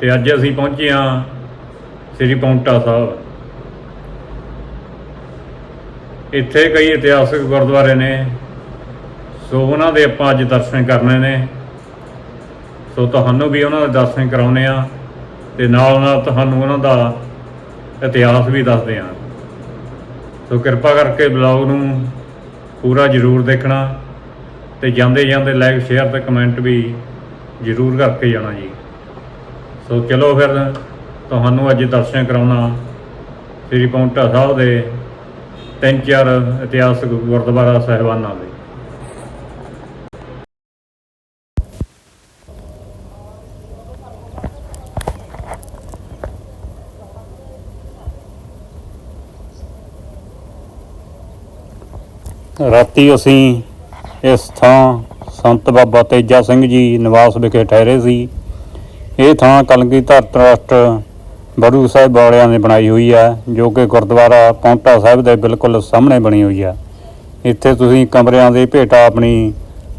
ਤੇ ਅੱਜ ਅਸੀਂ ਪਹੁੰਚੇ ਹਾਂ ਸ੍ਰੀ ਪੌਂਟਾ ਸਾਹਿਬ। ਇੱਥੇ ਕਈ ਇਤਿਹਾਸਕ ਗੁਰਦੁਆਰੇ ਨੇ, ਸੋ ਉਹਨਾਂ ਦੇ ਆਪਾਂ ਅੱਜ ਦਰਸ਼ਨ ਕਰਨੇ ਨੇ। ਸੋ ਤੁਹਾਨੂੰ ਵੀ ਉਹਨਾਂ ਦੇ ਦਰਸ਼ਨ ਕਰਾਉਨੇ ਆ ਤੇ ਨਾਲ ਨਾਲ ਤੁਹਾਨੂੰ ਉਹਨਾਂ ਦਾ ਇਤਿਹਾਸ ਵੀ ਦੱਸਦੇ ਆ ਸੋ ਕਿਰਪਾ ਕਰਕੇ ਬਲੌਗ ਨੂੰ ਪੂਰਾ ਜ਼ਰੂਰ ਦੇਖਣਾ ਤੇ ਜਾਂਦੇ ਜਾਂਦੇ ਲਾਈਕ ਸ਼ੇਅਰ ਤੇ ਕਮੈਂਟ ਵੀ ਜ਼ਰੂਰ ਕਰਕੇ ਜਾਣਾ ਜੀ। ਸੋ ਚਲੋ ਫਿਰ ਤੁਹਾਨੂੰ ਅੱਜ ਦਰਸ਼ਨ ਕਰਾਉਣਾ। ਸ੍ਰੀ ਪੌਂਟਾ ਸਾਹਿਬ ਦੇ ਤਿੰਨ ਚਾਰ ਇਤਿਹਾਸਕ ਗੁਰਦੁਆਰਾ ਸਾਹਿਬਾਨਾਂ ਦੇ। ਰਾਤੀ ਅਸੀਂ ਇਸ ਥਾਂ ਸੰਤ ਬਾਬਾ ਤੇਜਾ ਸਿੰਘ ਜੀ ਨਿਵਾਸ ਵਿਖੇ ਠਹਿਰੇ ਸੀ। ਇਹ ਥਾਂ ਕਲਗੀਧਰ ਟਰਸਟ ਬੜੂ ਸਾਹਿਬ ਵਾਲਿਆਂ ਨੇ ਬਣਾਈ ਹੋਈ ਹੈ, ਜੋ ਕਿ ਗੁਰਦੁਆਰਾ ਪੌਂਟਾ ਸਾਹਿਬ ਦੇ ਬਿਲਕੁਲ ਸਾਹਮਣੇ ਬਣੀ ਹੋਈ ਹੈ। ਇੱਥੇ ਤੁਸੀਂ ਕਮਰਿਆਂ ਦੇ ਭੇਟਾ ਆਪਣੀ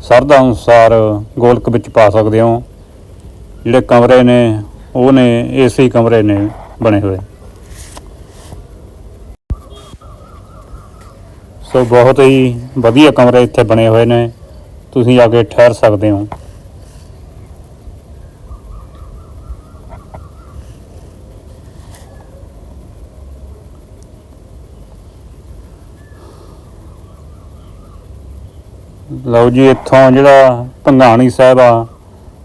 ਸਰਦਾ ਅਨੁਸਾਰ ਗੋਲਕ ਵਿੱਚ ਪਾ ਸਕਦੇ ਹੋ। ਜਿਹੜੇ ਕਮਰੇ ਨੇ, ਉਹ ਨੇ ਏਸੀ ਕਮਰੇ ਨੇ ਬਣੇ ਹੋਏ। ਸੋ ਬਹੁਤ ਹੀ ਵਧੀਆ ਕਮਰੇ ਇੱਥੇ ਬਣੇ ਹੋਏ ਨੇ। ਤੁਸੀਂ ਆ ਕੇ ਠਹਿਰ ਸਕਦੇ ਹੋ। ਲਓ ਜੀ, ਇੱਥੋਂ ਜਿਹੜਾ ਭੰਗਾਣੀ ਸਾਹਿਬ ਆ,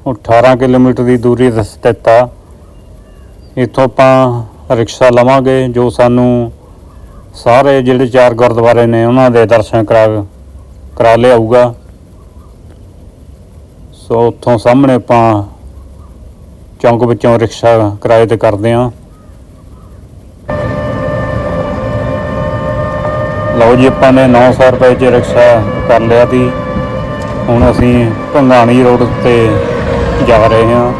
ਉਹ 18 ਕਿਲੋਮੀਟਰ ਦੀ ਦੂਰੀ ਤੇ ਸਥਿਤ ਆ। ਇੱਥੋਂ ਆਪਾਂ ਰਿਕਸ਼ਾ ਲਵਾਂਗੇ, ਜੋ ਸਾਨੂੰ ਸਾਰੇ ਜਿਹੜੇ ਚਾਰ ਗੁਰਦੁਆਰੇ ਨੇ, ਉਹਨਾਂ ਦੇ ਦਰਸ਼ਨ ਕਰਾ ਕਰਾ ਲਿਆਊਗਾ। ਸੋ ਉੱਥੋਂ ਸਾਹਮਣੇ ਆਪਾਂ ਚੌਂਕ ਵਿੱਚੋਂ ਰਿਕਸ਼ਾ ਕਿਰਾਏ ਤੇ ਕਰਦੇ ਆਂ। ਲਓ ਜੀ, ਆਪਾਂ ਨੇ 900 ਰੁਪਏ 'ਚ ਰਿਕਸ਼ਾ ਕਰ ਲਿਆ ਸੀ। ਹੁਣ ਅਸੀਂ ਭੰਗਾਣੀ ਰੋਡ ਤੇ ਜਾ ਰਹੇ ਹਾਂ।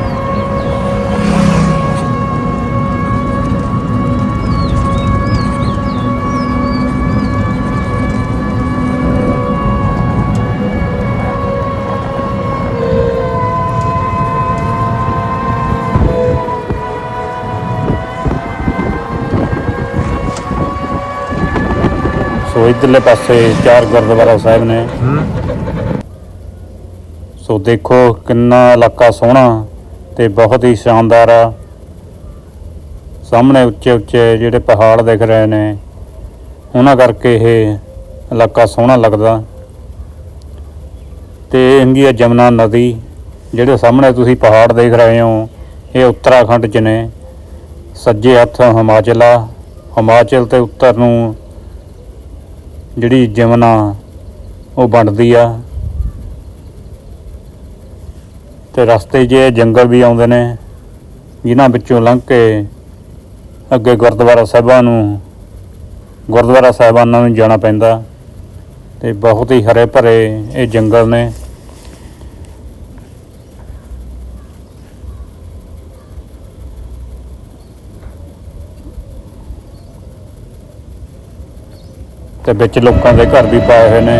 ਸੋ ਇਧਰਲੇ ਪਾਸੇ ਚਾਰ ਗੁਰਦੁਆਰਾ ਸਾਹਿਬ ਨੇ। ਸੋ ਦੇਖੋ ਕਿੰਨਾ ਇਲਾਕਾ ਸੋਹਣਾ ਤੇ ਬਹੁਤ ਹੀ ਸ਼ਾਨਦਾਰ ਆ। ਸਾਹਮਣੇ ਉੱਚੇ ਉੱਚੇ ਜਿਹੜੇ ਪਹਾੜ ਦਿਖ ਰਹੇ ਨੇ, ਉਹਨਾਂ ਕਰਕੇ ਇਹ ਇਲਾਕਾ ਸੋਹਣਾ ਲੱਗਦਾ। ਤੇ ਇਹ ਹੈਗੀ ਹੈ ਜਮਨਾ ਨਦੀ, ਜਿਹੜੇ ਸਾਹਮਣੇ ਤੁਸੀਂ ਪਹਾੜ ਦੇਖ ਰਹੇ ਹੋ, ਇਹ ਉੱਤਰਾਖੰਡ 'ਚ ਨੇ। ਸੱਜੇ ਹੱਥ ਹਿਮਾਚਲ ਆ। ਹਿਮਾਚਲ ਤੇ ਉੱਤਰ ਨੂੰ ਜਿਹੜੀ ਜਮਨਾ, ਉਹ ਬਣਦੀ ਆ। ਤੇ ਰਸਤੇ 'ਚ ਇਹ ਜੰਗਲ ਵੀ ਆਉਂਦੇ ਨੇ, ਜਿਨ੍ਹਾਂ ਵਿੱਚੋਂ ਲੰਘ ਕੇ ਅੱਗੇ ਗੁਰਦੁਆਰਾ ਸਾਹਿਬਾਂ ਨੂੰ, ਗੁਰਦੁਆਰਾ ਸਾਹਿਬਾਨਾਂ ਨੂੰ ਜਾਣਾ ਪੈਂਦਾ। ਤੇ ਬਹੁਤ ਹੀ ਹਰੇ ਭਰੇ ਇਹ ਜੰਗਲ ਨੇ। ਤੇ ਵਿੱਚ ਲੋਕਾਂ ਦੇ ਘਰ ਵੀ ਪਾਏ ਹੋਏ ਨੇ।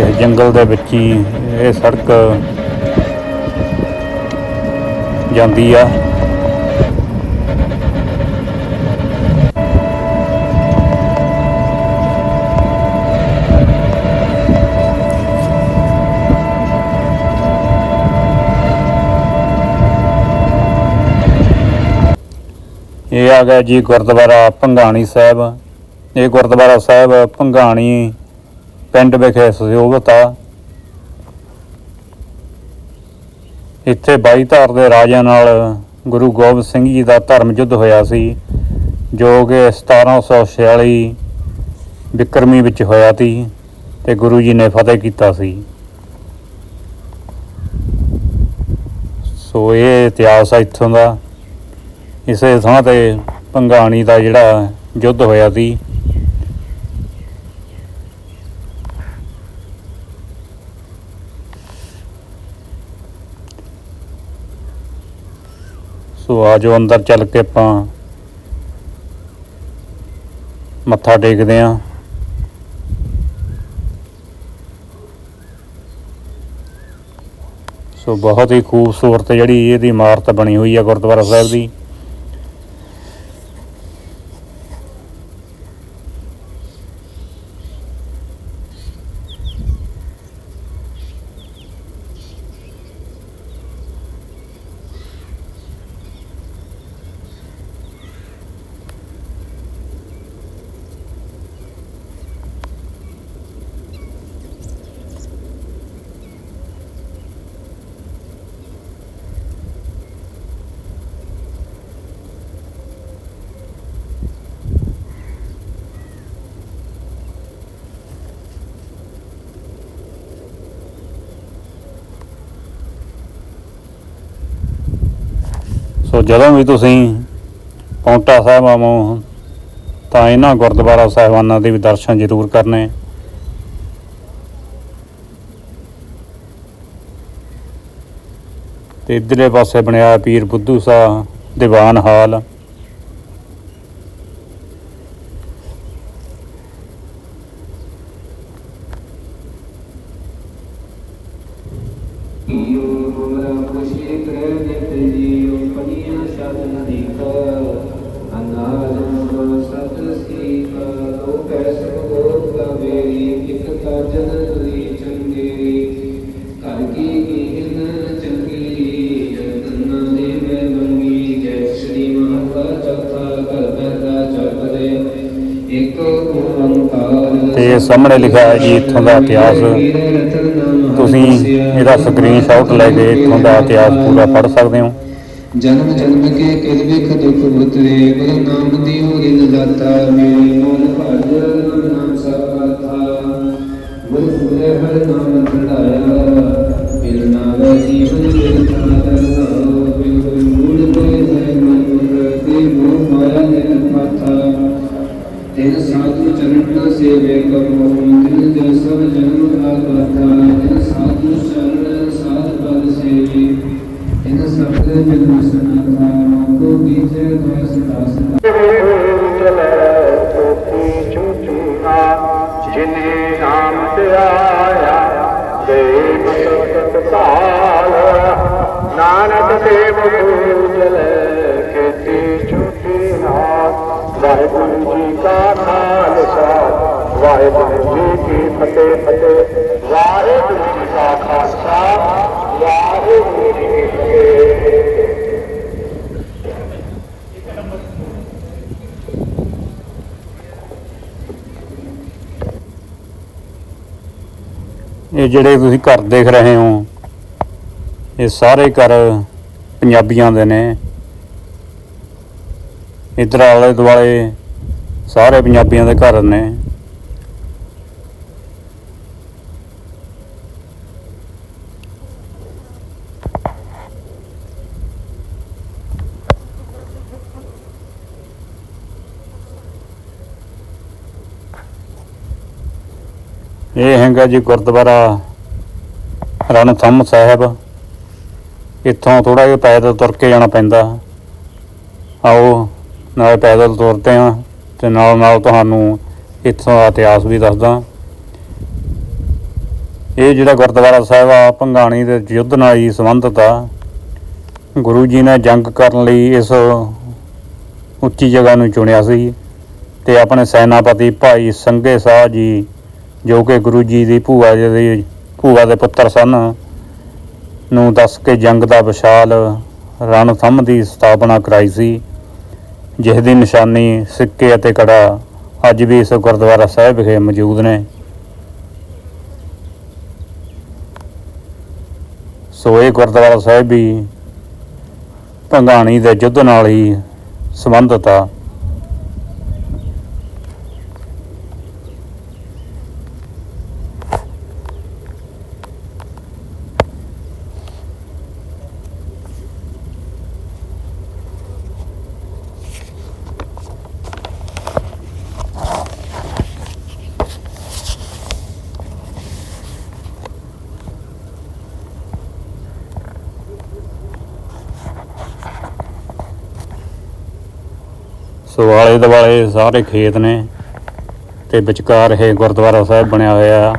ਤੇ ਜੰਗਲ ਦੇ ਵਿੱਚ ਹੀ ਇਹ ਸੜਕ ਜਾਂਦੀ ਆ। ਇਹ ਆ ਗਿਆ ਜੀ ਗੁਰਦੁਆਰਾ ਭੰਗਾਣੀ ਸਾਹਿਬ। ਇਹ ਗੁਰਦੁਆਰਾ ਸਾਹਿਬ ਭੰਗਾਣੀ ਪਿੰਡ ਵਿਖੇ ਸੁਸ਼ੋਭਿਤ ਆ ਇੱਥੇ ਬਾਈ ਧਾਰ ਦੇ ਰਾਜਿਆਂ ਨਾਲ ਗੁਰੂ ਗੋਬਿੰਦ ਸਿੰਘ ਜੀ ਦਾ ਧਰਮ ਯੁੱਧ ਹੋਇਆ ਸੀ, ਜੋ ਕਿ 1746 ਵਿਕਰਮੀ ਵਿੱਚ ਹੋਇਆ ਸੀ ਤੇ ਗੁਰੂ ਜੀ ਨੇ ਫਤਿਹ ਕੀਤਾ ਸੀ। ਸੋ ਇਹ ਇਤਿਹਾਸ ਆ ਇੱਥੋਂ ਦਾ। ਇਸੇ ਥਾਂ ਤੇ ਭੰਗਾਣੀ ਦਾ ਜਿਹੜਾ ਯੁੱਧ ਹੋਇਆ ਸੀ ਸੋ ਆਜੋ ਅੰਦਰ ਚੱਲ ਕੇ ਆਪਾਂ ਮੱਥਾ ਟੇਕਦੇ ਆਂ। ਸੋ ਬਹੁਤ ਹੀ ਖੂਬਸੂਰਤ ਜਿਹੜੀ ਇਹਦੀ ਇਮਾਰਤ ਬਣੀ ਹੋਈ ਹੈ ਗੁਰਦੁਆਰਾ ਸਾਹਿਬ ਦੀ। ਸੋ ਜਦੋਂ ਵੀ ਤੁਸੀਂ ਪੌਂਟਾ ਸਾਹਿਬ ਆਵੋ, ਤਾਂ ਇਹਨਾਂ ਗੁਰਦੁਆਰਾ ਸਾਹਿਬਾਨਾਂ ਦੇ ਵੀ ਦਰਸ਼ਨ ਜ਼ਰੂਰ ਕਰਨੇ। ਤੇ ਇਧਰਲੇ ਪਾਸੇ ਬਣਿਆ ਪੀਰ ਬੁੱਧੂ ਸਾਹਿਬ ਦੀਵਾਨ ਹਾਲ। ਤੇ ਸਾਹਮਣੇ ਲਿਖਿਆ ਹੈ ਜੀ, ਇੱਥੋਂ ਦਾ ਇਤਿਹਾਸ। ਤੁਸੀਂ ਇਹਦਾ ਸਕਰੀਨਸ਼ਾਟ ਲੈ ਕੇ ਇੱਥੋਂ ਦਾ ਇਤਿਹਾਸ ਪੂਰਾ ਪੜ੍ਹ ਸਕਦੇ ਹੋ। ਜਨਮ ਜਨਮ ਕੇ ਕਿਲ ਵਿਖ ਦੁਖ ਉਤਰੇ ਗੁਰੂ ਨਾਮ ਦੀ ਹੋਰੀ ਦਾਤਾ ਮੇਰੀ ਮਨ ਸਾਧੂ ਚਰਨ ਸੇਵੇ ਕਰੋ ਤਿਨ ਜੋ ਸਭ ਜਨਮ ਆਗਾਥਾ ਤਿਨ ਸਾਧੂ ਚਰਨ ਸਾਧ ਪਦ ਸੇਵੀ, ਤਿਨ ਸਬਦ ਜਨਮ ਸਨਾਥਾ ਕੋ ਬੀਜੇ ਦਾਸ ਦਾਸ ਜਿਨੇ ਨਾਮ ਤੇ ਆਇਆ ਦੇਵ ਸਤ ਕਾਲ ਨਾਨਕ ਦੇਵ ਕਾ ਖਾਲਸਾ। ਵਾਹਿਗੁਰੂ ਜੀ ਕੀ ਫਤਿਹ ਫਤਿਹ। ਵਾਹਿਗੁਰੂ ਜੀ ਕਾ ਖਾਲਸਾ, ਵਾਹਿਗੁਰੂ ਜੀ ਕੀ ਫਤਿਹ। ਇਹ ਜਿਹੜੇ ਤੁਸੀਂ ਘਰ ਦੇਖ ਰਹੇ ਹੋ, ਇਹ ਸਾਰੇ ਘਰ ਪੰਜਾਬੀਆਂ ਦੇ ਨੇ। ਇਧਰ ਆਲੇ ਦੁਆਲੇ ਸਾਰੇ ਪੰਜਾਬੀਆਂ ਦੇ ਘਰ ਨੇ। ਇਹ ਹੈਗਾ ਜੀ ਗੁਰਦੁਆਰਾ ਰਣਥੰਮ ਸਾਹਿਬ। ਇੱਥੋਂ ਥੋੜਾ ਜਿਹਾ ਪੈਦਲ ਤੁਰ ਕੇ ਜਾਣਾ ਪੈਂਦਾ। ਆਓ, ਨਾਲ ਪੈਦਲ ਤੁਰਦੇ ਹਾਂ। ਤੇ ਨਾਲ ਨਾਲ ਤੁਹਾਨੂੰ ਇੱਥੋਂ ਦਾ ਇਤਿਹਾਸ ਵੀ ਦੱਸਦਾ। ਇਹ ਜਿਹੜਾ ਗੁਰਦੁਆਰਾ ਸਾਹਿਬ ਆ, ਭੰਗਾਣੀ ਦੇ ਯੁੱਧ ਨਾਲ ਹੀ ਸੰਬੰਧਿਤ ਆ। ਗੁਰੂ ਜੀ ਨੇ ਜੰਗ ਕਰਨ ਲਈ ਇਸ ਉੱਚੀ ਜਗ੍ਹਾ ਨੂੰ ਚੁਣਿਆ ਸੀ ਤੇ ਆਪਣੇ ਸੈਨਾਪਤੀ ਭਾਈ ਸੰਘੇ ਸਾਹ ਜੀ, ਜੋ ਕਿ ਗੁਰੂ ਜੀ ਦੀ ਭੂਆ ਜੀ ਭੂਆ ਦੇ ਪੁੱਤਰ ਸਨ, ਨੂੰ ਦੱਸ ਕੇ ਜੰਗ ਦਾ ਵਿਸ਼ਾਲ ਰਣ ਥੰਮ ਦੀ ਸਥਾਪਨਾ ਕਰਾਈ ਸੀ। ਜਿਸ ਦੀ ਨਿਸ਼ਾਨੀ ਸਿੱਕੇ ਅਤੇ ਕੜਾ ਅੱਜ ਵੀ ਇਸ ਗੁਰਦੁਆਰਾ ਸਾਹਿਬ ਵਿਖੇ ਮੌਜੂਦ ਨੇ। ਸੋ ਇਹ ਗੁਰਦੁਆਰਾ ਸਾਹਿਬ ਵੀ ਭੰਗਾਣੀ ਦੇ ਯੁੱਧ ਨਾਲ ਹੀ ਸੰਬੰਧਿਤ ਆ। ਦੁਆਲੇ ਸਾਰੇ ਖੇਤ ਨੇ ਤੇ ਵਿਚਕਾਰ ਇਹ ਗੁਰਦੁਆਰਾ ਸਾਹਿਬ ਬਣਿਆ ਹੋਇਆ,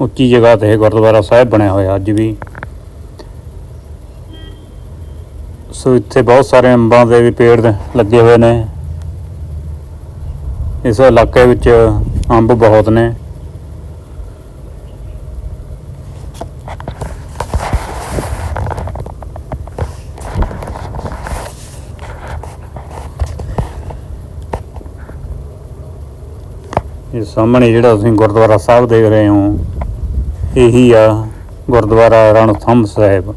ਉੱਚੀ ਜਗ੍ਹਾ ਤੇ ਇਹ ਗੁਰਦੁਆਰਾ ਸਾਹਿਬ ਬਣਿਆ ਹੋਇਆ ਅੱਜ ਵੀ। ਸੋ ਇੱਥੇ ਬਹੁਤ ਸਾਰੇ ਅੰਬਾਂ ਦੇ ਵੀ ਪੇੜ ਲੱਗੇ ਹੋਏ ਨੇ। ਇਸ ਇਲਾਕੇ ਵਿੱਚ ਅੰਬ ਬਹੁਤ ਨੇ। ਸਾਹਮਣੇ ਜਿਹੜਾ ਤੁਸੀਂ ਗੁਰਦੁਆਰਾ ਸਾਹਿਬ ਦੇਖ ਰਹੇ ਹੋ ਇਹੀ ਆ ਗੁਰਦੁਆਰਾ ਰਣਥੰਭ ਸਾਹਿਬ।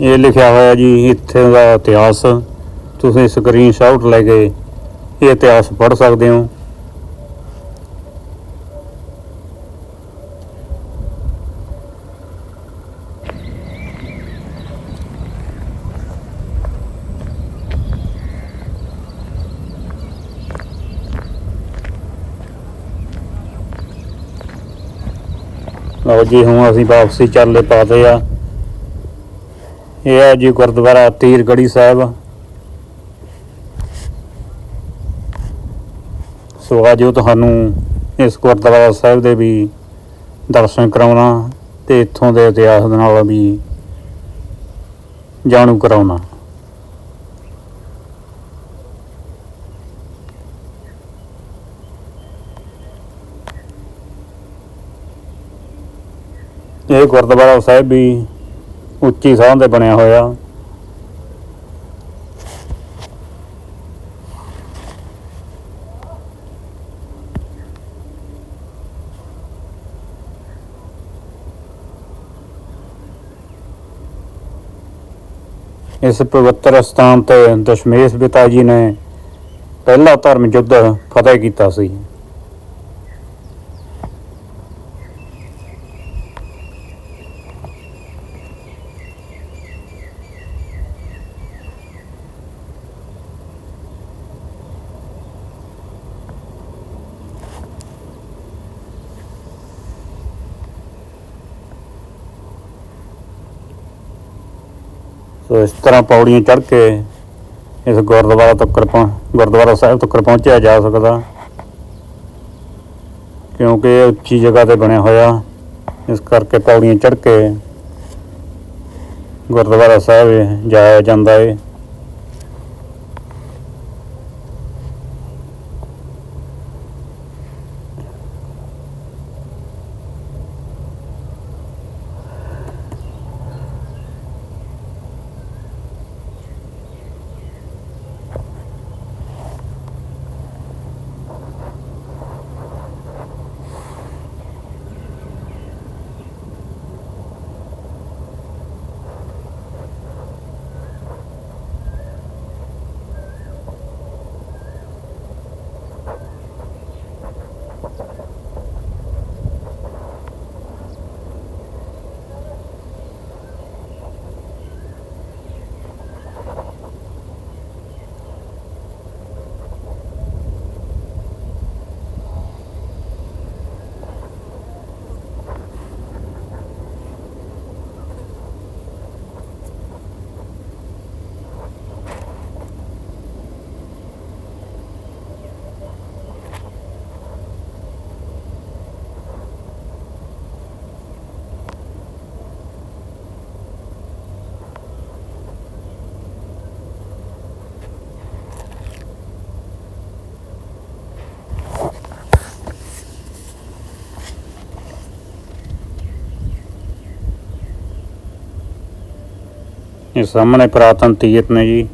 ਇਹ ਲਿਖਿਆ ਹੋਇਆ ਜੀ, ਇੱਥੇ ਦਾ ਇਤਿਹਾਸ। ਤੁਸੀਂ ਸਕਰੀਨਸ਼ਾਟ ਲੈ ਕੇ ਇਹ ਇਤਿਹਾਸ ਪੜ੍ਹ ਸਕਦੇ ਹੋ। ਲਓ ਜੀ, ਹੁਣ ਅਸੀਂ ਵਾਪਸੀ ਚੱਲੇ ਪਾਦੇ ਆ। ਇਹ ਹੈ ਜੀ ਗੁਰਦੁਆਰਾ ਤੀਰਗੜੀ ਸਾਹਿਬ। ਸੋ ਅੱਜ ਉਹ ਤੁਹਾਨੂੰ ਇਸ ਗੁਰਦੁਆਰਾ ਸਾਹਿਬ ਦੇ ਵੀ ਦਰਸ਼ਨ ਕਰਾਉਣਾ ਤੇ ਇੱਥੋਂ ਦੇ ਇਤਿਹਾਸ ਨਾਲ ਵੀ ਜਾਣੂ ਕਰਾਉਣਾ। ਇਹ ਗੁਰਦੁਆਰਾ ਸਾਹਿਬ ਵੀ ਉੱਚੀ ਥਾਂ ਤੇ ਬਣਿਆ ਹੋਇਆ। ਇਸ ਪਵਿੱਤਰ ਸਥਾਨ ਤੇ ਦਸ਼ਮੇਸ਼ ਪਿਤਾ ਜੀ ਨੇ ਪਹਿਲਾ ਧਰਮ ਯੁੱਧ ਫਤਿਹ ਕੀਤਾ ਸੀ। ਸੋ ਇਸ ਤਰ੍ਹਾਂ ਪੌੜੀਆਂ ਚੜ੍ਹ ਕੇ ਇਸ ਗੁਰਦੁਆਰਾ ਤੱਕ ਪਹੁੰ- ਗੁਰਦੁਆਰਾ ਸਾਹਿਬ ਤੱਕ ਪਹੁੰਚਿਆ ਜਾ ਸਕਦਾ। ਕਿਉਂਕਿ ਇਹ ਉੱਚੀ ਜਗ੍ਹਾ ਤੇ ਬਣਿਆ ਹੋਇਆ, ਇਸ ਕਰਕੇ ਪੌੜੀਆਂ ਚੜ੍ਹ ਕੇ ਗੁਰਦੁਆਰਾ ਸਾਹਿਬ ਜਾਇਆ ਜਾਂਦਾ ਹੈ ਇਹ ਸਾਹਮਣੇ ਪੁਰਾਤਨ ਤੀਰਥ ਨੇ ਜੀ।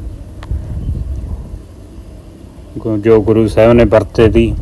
ਜੋ ਗੁਰੂ ਸਾਹਿਬ ਨੇ ਵਰਤੇ ਦੀ।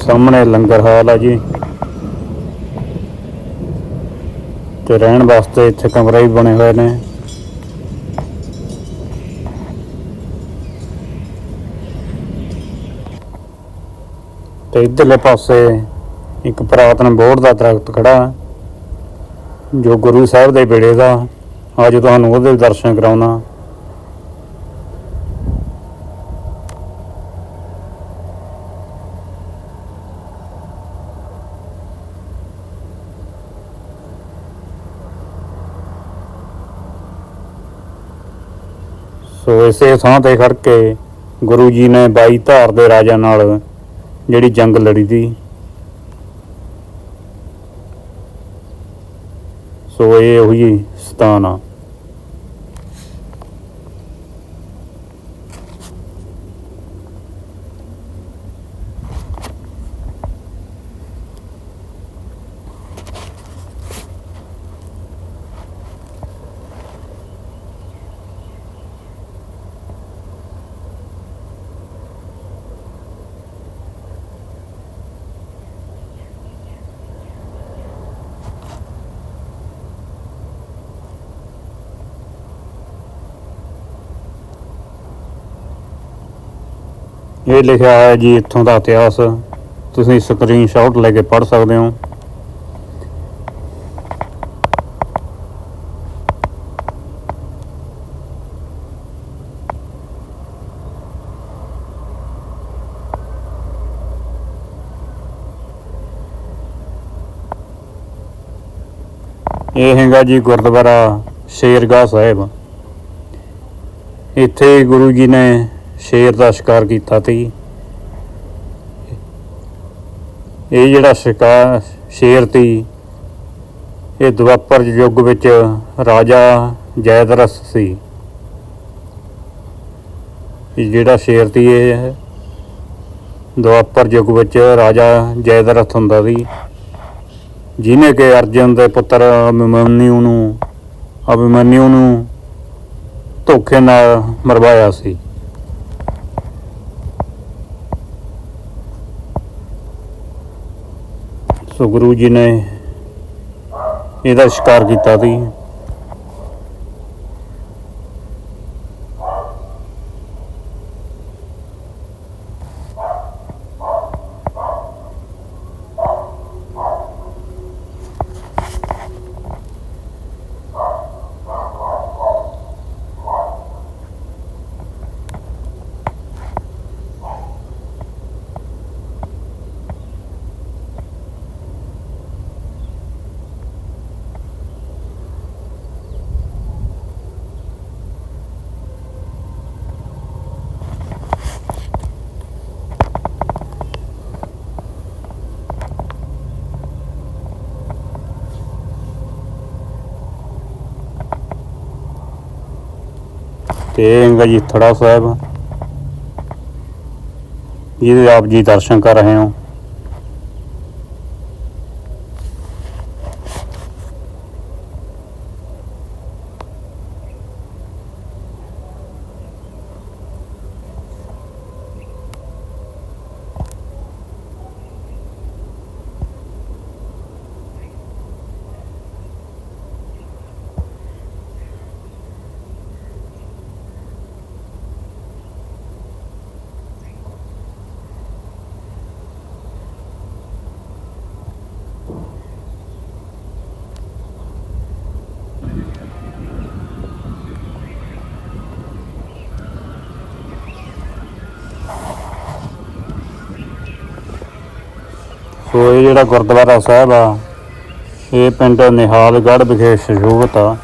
ਸਾਹਮਣੇ ਲੰਗਰ ਹਾਲ ਆ ਜੀ। ਤੇ ਰਹਿਣ ਵਾਸਤੇ ਇੱਥੇ ਕਮਰੇ ਵੀ ਬਣੇ ਹੋਏ ਨੇ। ਤੇ ਇਧਰਲੇ ਪਾਸੇ ਇੱਕ ਪੁਰਾਤਨ ਬੋਰਡ ਦਾ ਦਰਖਤ ਖੜਾ, ਜੋ ਗੁਰੂ ਸਾਹਿਬ ਦੇ ਬੇੜੇ ਦਾ। ਅੱਜ ਤੁਹਾਨੂੰ ਉਹਦੇ ਦਰਸ਼ਨ ਕਰਾਉਣਾ ਸੋ ਇਸੇ ਥਾਂ ਤੇ ਖੜ ਕੇ ਗੁਰੂ ਜੀ ਨੇ ਬਾਈ ਧਾਰ ਦੇ ਰਾਜਾ ਨਾਲ ਜਿਹੜੀ ਜੰਗ ਲੜੀ ਸੀ। ਸੋ ਇਹ ਉਹੀ ਸਥਾਨ ਆ। ਇਹ ਲਿਖਿਆ ਹੈ ਜੀ ਇੱਥੋਂ ਦਾ ਇਤਿਹਾਸ। ਤੁਸੀਂ ਸਕਰੀਨਸ਼ਾਟ ਲੈ ਕੇ ਪੜ੍ਹ ਸਕਦੇ ਹੋ। ਇਹ ਹੈਗਾ ਜੀ ਗੁਰਦੁਆਰਾ ਸ਼ੇਰਗਾਹ ਸਾਹਿਬ। ਇੱਥੇ ਗੁਰੂ ਜੀ ਨੇ ਸ਼ੇਰ ਦਾ ਸ਼ਿਕਾਰ ਕੀਤਾ ਸੀ ਇਹ ਜਿਹੜਾ ਸ਼ਿਕਾਰ ਸ਼ੇਰ ਸੀ ਇਹ ਦੁਆਪਰ ਯੁੱਗ ਵਿੱਚ ਰਾਜਾ ਜੈਦਰਸ ਸੀ। ਇਹ ਜਿਹੜਾ ਸ਼ੇਰ ਸੀ ਇਹ ਦੁਆਪਰ ਯੁੱਗ ਵਿੱਚ ਰਾਜਾ ਜੈਦਰਥ ਹੁੰਦਾ ਸੀ ਜਿਹਨੇ ਕਿ ਅਰਜਨ ਦੇ ਪੁੱਤਰ ਅਭਿਮਨਿਊ ਨੂੰ ਅਭਿਮਨਿਊ ਨੂੰ ਧੋਖੇ ਨਾਲ ਮਰਵਾਇਆ ਸੀ। ਸੋ ਗੁਰੂ ਜੀ ਨੇ ਇਹਦਾ ਸ਼ਿਕਾਰ ਕੀਤਾ ਸੀ। ਤੇ ਇਹ ਹੈਗਾ ਜੀ ਥੜਾ ਸਾਹਿਬ। ਜਿਹਦੇ ਆਪ ਜੀ ਦਰਸ਼ਨ ਕਰ ਰਹੇ ਹੋ ਸੋ ਇਹ ਜਿਹੜਾ ਗੁਰਦੁਆਰਾ ਸਾਹਿਬ ਆ ਇਹ ਪਿੰਡ ਨਿਹਾਲਗੜ੍ਹ ਵਿਖੇ ਸ਼ੋਭਤ ਆ।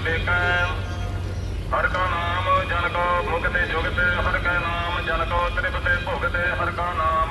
ਹਰ ਕਾ ਨਾਮ ਜਨ ਕੋ ਭੁਗਤੇ ਜੁਗਤੇ, ਹਰ ਕਾ ਨਾਮ ਜਨ ਕੋ ਤ੍ਰਿਪਤੇ ਭੁਗਤੇ, ਹਰ ਕਾ ਨਾਮ